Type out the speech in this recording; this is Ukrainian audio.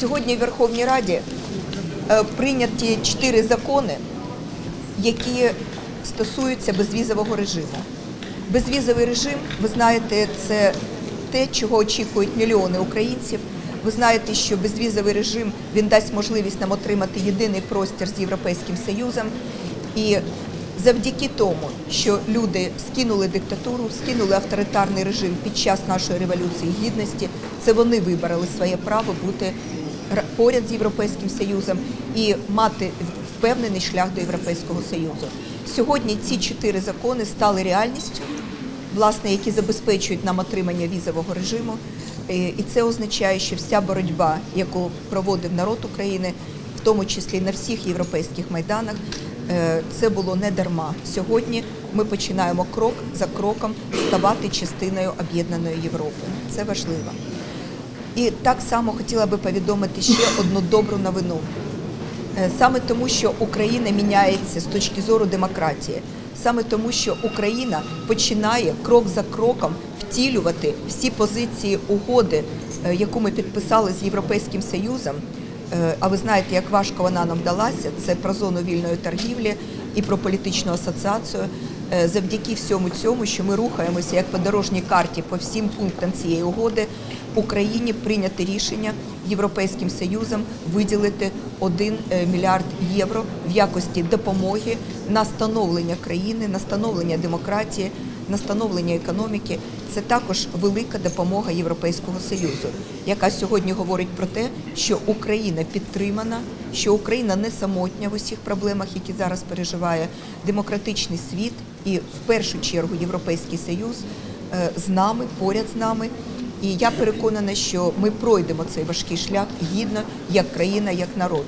Сьогодні в Верховній Раді е, прийняті чотири закони, які стосуються безвізового режиму. Безвізовий режим, ви знаєте, це те, чого очікують мільйони українців. Ви знаєте, що безвізовий режим він дасть можливість нам отримати єдиний простір з Європейським Союзом. І завдяки тому, що люди скинули диктатуру, скинули авторитарний режим під час нашої революції гідності, це вони вибрали своє право бути поряд з Європейським Союзом і мати впевнений шлях до Європейського Союзу. Сьогодні ці чотири закони стали реальністю, власне, які забезпечують нам отримання візового режиму. Е, І це означає, що вся боротьба, яку проводив народ України, в тому числі на всіх європейських майданах, е, це було не дарма. Сьогодні ми починаємо крок за кроком ставати частиною об'єднаної Європи. Це важливо. І так само хотіла би повідомити ще одну добру новину. Е, Саме тому, що Україна міняється з точки зору демократії, саме тому, що Україна починає крок за кроком втілювати всі позиції угоди, е, яку ми підписали з Європейським Союзом. Е, А ви знаєте, як важко вона нам далася. Це про зону вільної торгівлі і про політичну асоціацію. Е, Завдяки всьому цьому, що ми рухаємося як по дорожній карті по всім пунктам цієї угоди, Україні прийняти рішення Європейським Союзом виділити 1 мільярд євро в якості допомоги на становлення країни, на становлення демократії, на становлення економіки. Це також велика допомога Європейського Союзу, яка сьогодні говорить про те, що Україна підтримана, що Україна не самотня в усіх проблемах, які зараз переживає демократичний світ, і в першу чергу Європейський Союз е, з нами, поряд з нами. І я переконана, що ми пройдемо цей важкий шлях гідно як країна, як народ.